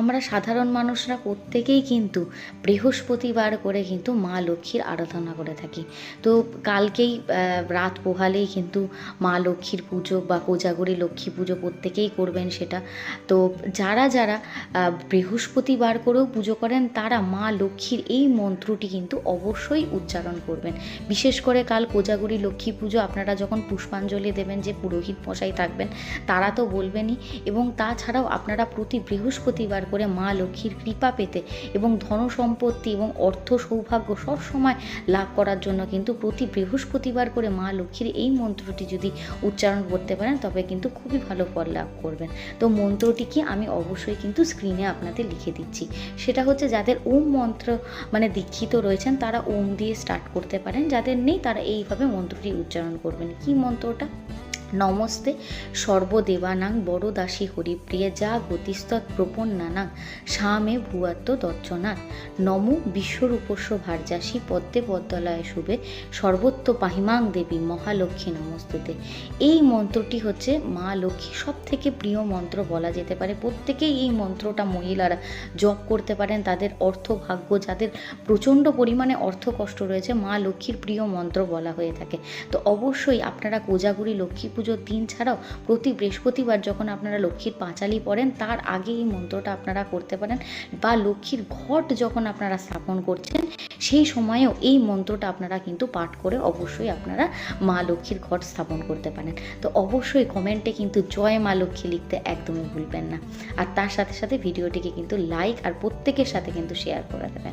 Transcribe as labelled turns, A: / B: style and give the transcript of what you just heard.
A: আমরা সাধারণ মানুষরা প্রত্যেকেই কিন্তু বৃহস্পতিবার করে কিন্তু মা লক্ষ্মীর আরাধনা করে থাকি। তো কালকেই রাত পোহালেই কিন্তু মা লক্ষ্মীর পুজো বা কোজাগরি লক্ষ্মী পুজো প্রত্যেকেই করবেন সেটা। তো যারা যারা বৃহস্পতিবার করেও পুজো করেন, তারা মা লক্ষ্মীর এই মন্ত্রটি কিন্তু অবশ্যই উচ্চারণ করবেন। বিশেষ করে কাল কোজাগরি লক্ষ্মী পুজো আপনারা যখন পুষ্পাঞ্জলি দেবেন, যে পুরোহিত মশাই থাকবেন, তারা তো বলবেনই। এবং তাছাড়াও আপনারা প্রতি বৃহস্পতিবার করে মা লক্ষ্মীর কৃপা পেতে এবং ধন সম্পত্তি এবং অর্থ সৌভাগ্য সব সময় লাভ করার জন্য কিন্তু প্রতি বৃহস্পতিবার করে মা লক্ষ্মীর এই মন্ত্রটি যদি উচ্চারণ করতে পারেন, তবে কিন্তু খুবই ভালো ফল লাভ করবেন। তো মন্ত্রটি কি আমি অবশ্যই কিন্তু স্ক্রিনে আপনাদের লিখে দিচ্ছি। সেটা হচ্ছে যাদের ওম মন্ত্র মানে দীক্ষিত রয়েছেন, তারা ওম দিয়ে স্টার্ট করতে পারেন। যাদের নেই, তারা এইভাবে মন্ত্রটি উচ্চারণ করবেন। কি মন্ত্রটা? নমস্তে, সর্বদেবানাং বড় দাসী হরিপ্রিয়া, যা গতিস্তৎ প্রপন্নানাং স্বামে ভুয়াত্ম দর্শনাথ নম বিশ্বরূপস্য ভার্যাসী পদ্মে পদ্মালয় শুভে সর্বত্র পাহিমাং দেবী মহালক্ষ্মী নমস্তুতে। এই মন্ত্রটি হচ্ছে মা লক্ষ্মী। সব থেকে প্রিয় মন্ত্র বলা যেতে পারে। প্রত্যেকেই এই মন্ত্রটা মহিলারা জপ করতে পারেন। তাদের অর্থ ভাগ্য যাদের প্রচণ্ড পরিমাণে অর্থ কষ্ট রয়েছে, মা লক্ষ্মীর প্রিয় মন্ত্র বলা হয়ে থাকে। তো অবশ্যই আপনারা কোজাগুড়ি লক্ষ্মী পুজোর দিন ছাড়াও প্রতি বৃহস্পতিবার যখন আপনারা লক্ষ্মীর পাঁচালি পড়েন, তার আগে এই মন্ত্রটা আপনারা করতে পারেন বা লক্ষ্মীর ঘট যখন আপনারা স্থাপন করছেন, সেই সময়েও এই মন্ত্রটা আপনারা কিন্তু পাঠ করে অবশ্যই আপনারা মা লক্ষ্মীর ঘট স্থাপন করতে পারেন। তো অবশ্যই কমেন্টে কিন্তু জয় মা লক্ষ্মী লিখতে একদমই ভুলবেন না। আর তার সাথে সাথে ভিডিওটিকে কিন্তু লাইক আর প্রত্যেকের সাথে কিন্তু শেয়ার করে দেবেন।